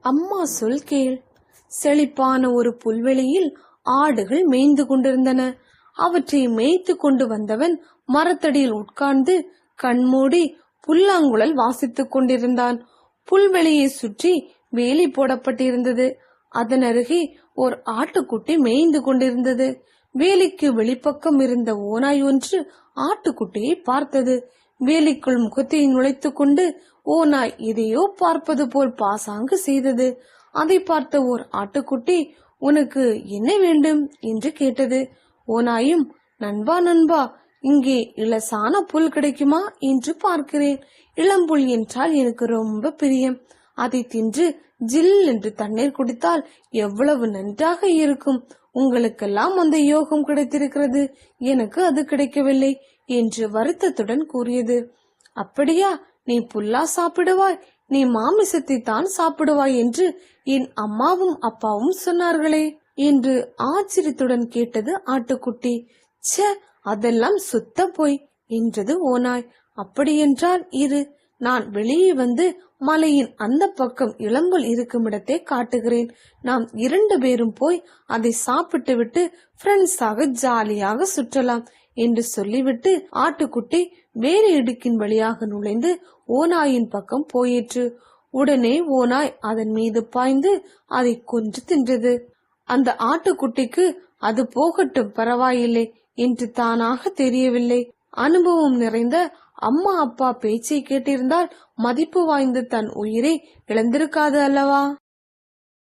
அம்மா சொல் கேள். செழிப்பான ஒரு புல்வெளியில் ஆடுகள் மேய்ந்து கொண்டிருந்தன. அவற்றை மேய்த்து கொண்டு வந்தவன் மரத்தடியில் உட்கார்ந்து கண்மூடி புல்லாங்குழல் வாசித்துக் கொண்டிருந்தான். புல்வெளியை சுற்றி வேலி போடப்பட்டிருந்தது. அதன் அருகே ஒரு ஆட்டுக்குட்டி மேய்ந்து கொண்டிருந்தது. வேலிக்கு வெளிப்பக்கம் இருந்த ஓனாய் ஒன்று ஆட்டுக்குட்டியை பார்த்தது. வேலிக்குள் முகத்தை நுழைத்துக் கொண்டு நாய் எதையோ பார்ப்பது போல் பாசாங்கு செய்தது. அதை பார்த்த ஓர் ஆட்டுக்குட்டி உனக்கு என்ன வேண்டும்? என்று கேட்டது. ஓநாயும் நண்பா நண்பா இங்கே இலசான புல் கிடைக்குமா? என்று பார்க்கிறேன். இளம்புல் என்றால் எனக்கு ரொம்ப பிரியம். அதை தின்று ஜில் என்று தண்ணீர் குடித்தால் எவ்வளவு நன்றாக இருக்கும். உங்களுக்கெல்லாம் அந்த யோகம் கிடைத்திருக்கிறது. எனக்கு அது கிடைக்கவில்லை என்று வருத்தத்துடன் கூறியது. அப்படியா? நீ புல்லா சாப்பிடுவாய். நீ மாமிசத்தை தான் சாப்பிடுவாய் என்று என் அம்மாவும் அப்பாவும் சொன்னார்களே என்று ஆச்சரியத்துடன் கேட்டது ஆட்டுக்குட்டி. ச்சே அதெல்லாம் சுத்த போய் என்றது ஓனாய் அப்படியென்றால் இரு. நான் வெளியே வந்து மலையின் அந்த பக்கம் இளம்பல் இருக்கும் இடத்தை காட்டுகிறேன். நாம் இரண்டு பேரும் போய் அதை சாப்பிட்டு விட்டு ஃப்ரெண்ட்ஸாக ஜாலியாக சுற்றலாம் என்று சொல்லிவிட்டு ஆட்டுக்குட்டி வேறு இடுக்கின் வழியாக நுழைந்து ஓநாயின் பக்கம் போயிற்று. உடனே ஓநாய் அதன் மீது பாய்ந்து அதை கொன்று தின்றது. அந்த ஆட்டுக்குட்டிக்கு அது போகட்டும் பரவாயில்லை என்று தானாக தெரியவில்லை. அனுபவம் நிறைந்த அம்மா அப்பா பேச்சை கேட்டிருந்தால் மதிப்பு வாய்ந்த தன் உயிரை இழந்திருக்காது அல்லவா?